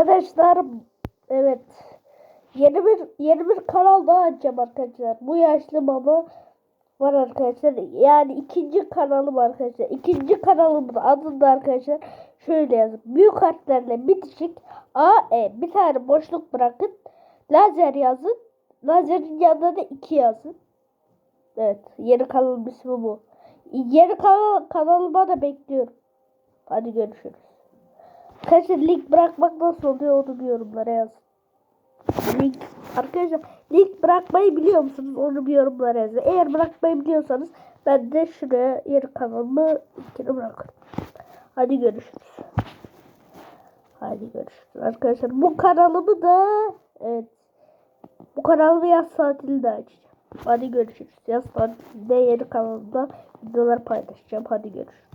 Arkadaşlar evet yeni bir yeni bir kanal daha açacağım arkadaşlar. Bu yaşlı baba var arkadaşlar. Yani ikinci kanalım arkadaşlar. İkinci kanalımın adında arkadaşlar şöyle yazın. Büyük harflerle bitişik A E bir tane boşluk bırakın. Lazer yazın. Lazerin yanına da 2 yazın. Evet yeni kanalım ismi bu. Yeni kanal, kanalıma da bekliyorum. Hadi görüşürüz. Arkadaşlar link bırakmak nasıl oluyor onu bir yorumlara yazın. Link arkadaşlar link bırakmayı biliyor musunuz? Onu bir yorumlara yazın. Eğer bırakmayı biliyorsanız ben de şuraya yeni kanalımı linkini bırakırım. Hadi görüşürüz. Hadi görüşürüz. Arkadaşlar bu kanalımı da evet bu kanalımı yaz tatilinde açacağım. Hadi görüşürüz. Yaz tatilinde yeni kanalımda videolar paylaşacağım. Hadi görüşürüz.